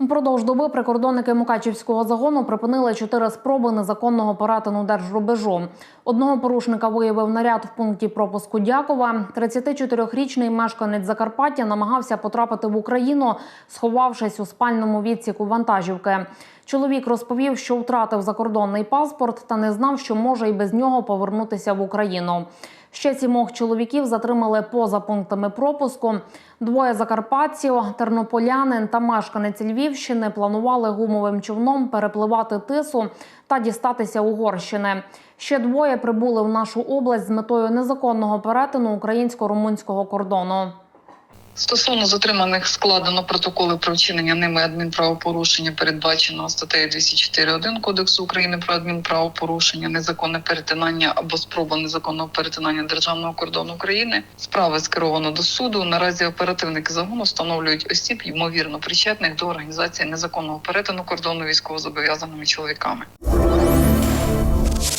Упродовж доби прикордонники Мукачівського загону припинили чотири спроби незаконного перетину держрубежу. Одного порушника виявив наряд в пункті пропуску Дякова. 34-річний мешканець Закарпаття намагався потрапити в Україну, сховавшись у спальному відсіку вантажівки. Чоловік розповів, що втратив закордонний паспорт та не знав, що може і без нього повернутися в Україну. Ще сімох чоловіків затримали поза пунктами пропуску. Двоє закарпатців, тернополянин та мешканець Львівщини планували гумовим човном перепливати тису та дістатися Угорщини. Ще двоє прибули в нашу область з метою незаконного перетину українсько-румунського кордону. Стосовно затриманих складено протоколи про вчинення ними адмінправопорушення, передбаченого статтею 204.1 Кодексу України про адмінправопорушення, незаконне перетинання або спроба незаконного перетинання державного кордону України. Справи скеровано до суду. Наразі оперативники загону встановлюють осіб, ймовірно причетних до організації незаконного перетину кордону військовозобов'язаними чоловіками.